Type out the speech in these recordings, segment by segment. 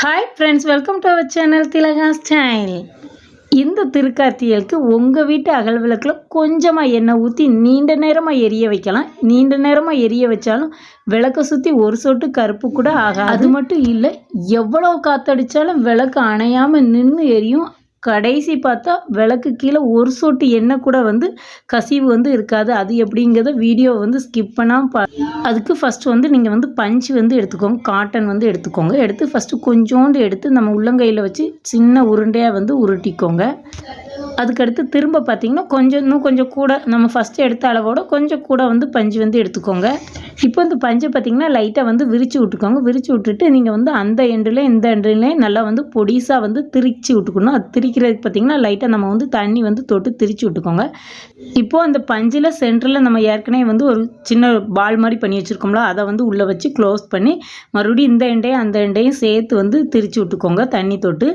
Hi friends welcome to our channel Thilaga style இந்த திருக்கார்த்தியலுக்கு உங்கள் வீட்டு அகல் விளக்கில் கொஞ்சமாக எண்ணெய் ஊற்றி நீண்ட நேரமாக எரிய வைக்கலாம். நீண்ட நேரமாக எரிய வச்சாலும் விளக்கை சுற்றி ஒரு சொட்டு கருப்பு கூட ஆகாது. அது மட்டும் இல்லை எவ்வளோ காற்றடிச்சாலும் விளக்கு அணையாமல் நின்று எரியும். கடைசி பார்த்தா விளக்கு கீழே ஒரு சொட்டு எண்ணெய் கூட வந்து கசிவு வந்து இருக்காது. அது எப்படிங்கிறத வீடியோ வந்து ஸ்கிப் பண்ணாமல் பா அதுக்கு ஃபஸ்ட்டு வந்து நீங்கள் வந்து பஞ்சு வந்து எடுத்துக்கோங்க. காட்டன் வந்து எடுத்துக்கோங்க. எடுத்து ஃபஸ்ட்டு கொஞ்சோண்டு எடுத்து நம்ம உள்ளங்கையில் வச்சு சின்ன உருண்டையாக வந்து உருட்டிக்கோங்க. அதுக்கடுத்து திரும்ப பார்த்திங்கன்னா கொஞ்சம் இன்னும் கொஞ்சம் கூட நம்ம ஃபஸ்ட்டு எடுத்த அளவோட கொஞ்சம் கூட வந்து பஞ்சு வந்து எடுத்துக்கோங்க. இப்போ இந்த பஞ்சை பார்த்திங்கன்னா லைட்டாக வந்து விரித்து விட்டுக்கோங்க. விரித்து விட்டுட்டு நீங்கள் வந்து அந்த எண்டில் இந்த எண்டுலேயும் நல்லா வந்து பொடிசாக வந்து திரிச்சு விட்டுக்கணும். அது திரிக்கிறதுக்கு பார்த்தீங்கன்னா லைட்டாக நம்ம வந்து தண்ணி வந்து தொட்டு திரிச்சு விட்டுக்கோங்க. இப்போது அந்த பஞ்சில் சென்டரில் நம்ம ஏற்கனவே வந்து ஒரு சின்ன பால் மாதிரி பண்ணி வச்சுருக்கோம்ல அதை வந்து உள்ளே வச்சு க்ளோஸ் பண்ணி மறுபடியும் இந்த எண்டையும் அந்த எண்டையும் சேர்த்து வந்து திரிச்சு விட்டுக்கோங்க தண்ணி தொட்டு.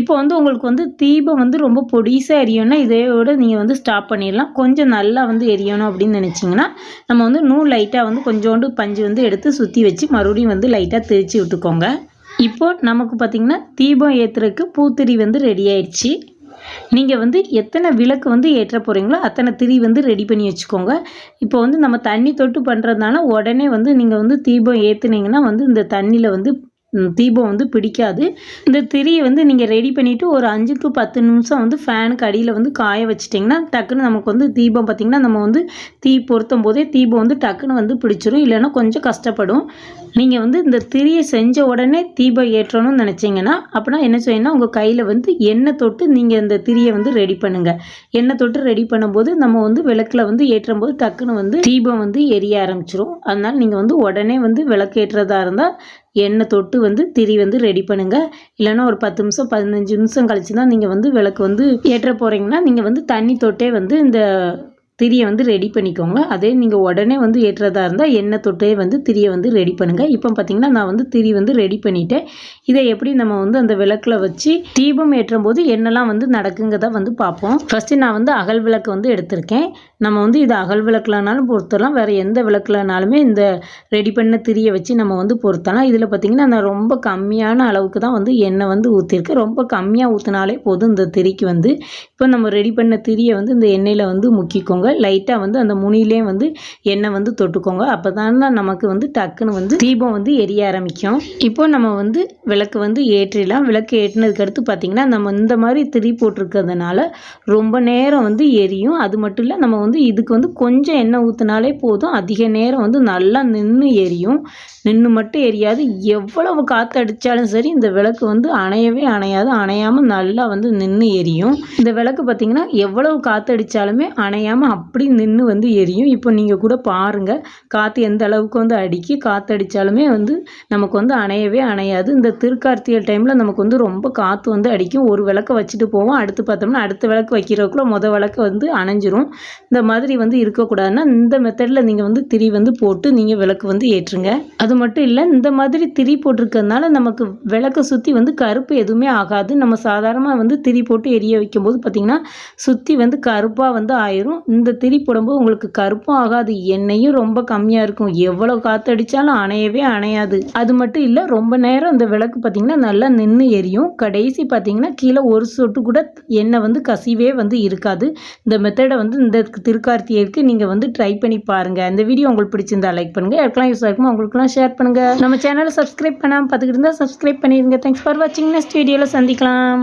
இப்போ வந்து உங்களுக்கு வந்து தீபம் வந்து ரொம்ப பொடிசாக எரியணும்னா இதையோட நீங்கள் வந்து ஸ்டாப் பண்ணிடலாம். கொஞ்சம் நல்லா வந்து எரியணும் அப்படின்னு நினச்சிங்கன்னா நம்ம வந்து நூல் லைட்டாக வந்து கொஞ்சம் கொஞ்சோண்டு பஞ்சு வந்து எடுத்து சுற்றி வச்சு மறுபடியும் வந்து லைட்டாக திரிச்சு விட்டுக்கோங்க. இப்போது நமக்கு பார்த்திங்கன்னா தீபம் ஏற்றுறதுக்கு பூத்திரி வந்து ரெடி ஆயிடுச்சு. நீங்கள் வந்து எத்தனை விளக்கு வந்து ஏற்ற போகிறீங்களோ அத்தனை திரி வந்து ரெடி பண்ணி வச்சுக்கோங்க. இப்போ வந்து நம்ம தண்ணி தொட்டு பண்ணுறதுனால உடனே வந்து நீங்கள் வந்து தீபம் ஏற்றுனீங்கன்னா வந்து இந்த தண்ணியில் வந்து தீபம் வந்து பிடிக்காது. இந்த திரியை வந்து நீங்கள் ரெடி பண்ணிவிட்டு ஒரு அஞ்சு டு பத்து நிமிஷம் வந்து ஃபேனுக்கு அடியில் வந்து காய வச்சிட்டிங்கன்னா டக்குன்னு நமக்கு வந்து தீபம் பார்த்திங்கன்னா நம்ம வந்து தீ பொருத்தும் போதே தீபம் வந்து டக்குன்னு வந்து பிடிச்சிரும். இல்லைன்னா கொஞ்சம் கஷ்டப்படும். நீங்கள் வந்து இந்த திரியை செஞ்ச உடனே தீபம் ஏற்றணும்னு நினச்சிங்கன்னா அப்படின்னா என்ன செய்யணும் உங்கள் கையில் வந்து எண்ணெய் தொட்டு நீங்கள் இந்த திரியை வந்து ரெடி பண்ணுங்கள் எண்ணெய் தொட்டு ரெடி பண்ணும்போது நம்ம வந்து விளக்கில் வந்து ஏற்றும் போது டக்குன்னு வந்து தீபம் வந்து எரிய ஆரம்பிச்சிரும். அதனால் நீங்கள் வந்து உடனே வந்து விளக்கு ஏற்றுறதா இருந்தால் எண்ணெய் தொட்டு வந்து திரி வந்து ரெடி பண்ணுங்கள் இல்லைன்னா ஒரு பத்து நிமிஷம் பதினஞ்சு நிமிஷம் கழிச்சு தான் நீங்கள் வந்து விளக்கு வந்து ஏற்ற போகிறீங்கன்னா நீங்கள் வந்து தண்ணி தொட்டே வந்து இந்த திரியை வந்து ரெடி பண்ணிக்கோங்க. அதே நீங்கள் உடனே வந்து ஏற்றுறதா இருந்தால் எண்ணெய் தொட்டே வந்து திரியை வந்து ரெடி பண்ணுங்கள் இப்போ பார்த்தீங்கன்னா நான் வந்து திரி வந்து ரெடி பண்ணிட்டேன். இதை எப்படி நம்ம வந்து அந்த விளக்கில் வச்சு தீபம் ஏற்றும் போது என்னெல்லாம் வந்து நடக்குங்கிறத வந்து பார்ப்போம். ஃபஸ்ட்டு நான் வந்து அகல் விளக்கு வந்து எடுத்திருக்கேன். நம்ம வந்து இது அகல் விளக்குலனாலும் பொருத்தலாம். வேறு எந்த விளக்குலனாலுமே இந்த ரெடி பண்ண திரியை வச்சு நம்ம வந்து பொருத்தலாம். இதில் பார்த்தீங்கன்னா நான் ரொம்ப கம்மியான அளவுக்கு தான் வந்து எண்ணெய் வந்து ஊற்றிருக்கேன் ரொம்ப கம்மியாக ஊற்றினாலே போதும் இந்த திரிக்கு வந்து. இப்போ நம்ம ரெடி பண்ண திரியை வந்து இந்த எண்ணெயில் வந்து முக்கிக்கோங்க. லைட்டாக வந்து அந்த முனிலே வந்து எண்ணெய் வந்து தொட்டுக்கோங்க. அப்போ தான் நமக்கு வந்து டக்குன்னு வந்து தீபம் வந்து எரிய ஆரம்பிக்கும். இப்போ நம்ம வந்து விளக்கு வந்து ஏற்றிடலாம். விளக்கு ஏற்றினதுக்கு அடுத்து பார்த்திங்கன்னா நம்ம இந்த மாதிரி திரி போட்டிருக்கிறதுனால ரொம்ப நேரம் வந்து எரியும். அது மட்டும் இல்லை நம்ம வந்து இதுக்கு வந்து கொஞ்சம் எண்ணெய் ஊற்றினாலே போதும். அதிக நேரம் வந்து நல்லா நின்று எரியும். நின்று மட்டும் எரியாது. எவ்வளவு காற்று அடித்தாலும் சரி இந்த விளக்கு வந்து அணையவே அணையாது. அணையாமல் நல்லா வந்து நின்று எரியும். இந்த விளக்கு பார்த்திங்கன்னா எவ்வளவு காற்று அடித்தாலுமே அணையாமல் அப்படி நின்று வந்து எரியும். இப்போ நீங்கள் கூட பாருங்கள் காற்று எந்த அளவுக்கு வந்து அடிக்கி காற்று அடித்தாலுமே வந்து நமக்கு வந்து அணையவே அணையாது. இந்த திருக்கார்த்திகை டைமில் நமக்கு வந்து ரொம்ப காற்று வந்து அடிக்கும். ஒரு விளக்க வச்சுட்டு போவோம். அடுத்து பார்த்தோம்னா அடுத்த விளக்கு வைக்கிறதுக்குள்ள முத விளக்கு வந்து அணைஞ்சிரும். இந்த மாதிரி வந்து இருக்கக்கூடாதுன்னா இந்த மெத்தடில் நீங்கள் வந்து திரி வந்து போட்டு நீங்கள் விளக்கு வந்து ஏற்றுங்க. அது மட்டும் இல்லை இந்த மாதிரி திரி போட்டிருக்கறதுனால நமக்கு விளக்கை சுற்றி வந்து கருப்பு எதுவுமே ஆகாது. நம்ம சாதாரணமாக வந்து திரி போட்டு எரிய வைக்கும்போது பார்த்திங்கன்னா சுற்றி வந்து கருப்பாக வந்து ஆயிரும். இந்த திரி போடும்போது உங்களுக்கு கருப்பும் ஆகாது எண்ணெயும் ரொம்ப கம்மியாக இருக்கும். எவ்வளோ காற்றடிச்சாலும் அணையவே அணையாது. அது மட்டும் இல்லை ரொம்ப நேரம் இந்த விளக்கு பார்த்திங்கன்னா நல்லா நின்று எரியும். கடைசி பார்த்திங்கன்னா கீழே ஒரு சொட்டு கூட எண்ணெய் வந்து கசிவே வந்து இருக்காது. இந்த மெத்தடை வந்து இந்த திருக்கார்த்திகைக்கு நீங்கள் வந்து ட்ரை பண்ணி பாருங்கள் இந்த வீடியோ உங்களுக்கு பிடிச்சிருந்தா லைக் பண்ணுங்கள் யாருக்கெல்லாம் யூஸ் ஆகுமோ அவங்களுக்குலாம் ஷேர் பண்ணுங்கள் நம்ம சேனலை சப்ஸ்கிரைப் பண்ணாமல் பார்த்துக்கிட்டு இருந்தால் சப்ஸ்கிரைப் பண்ணிடுங்க. தேங்க்ஸ் ஃபார் வாட்சிங் நெக்ஸ்ட் வீடியோவில் சந்திக்கலாம்.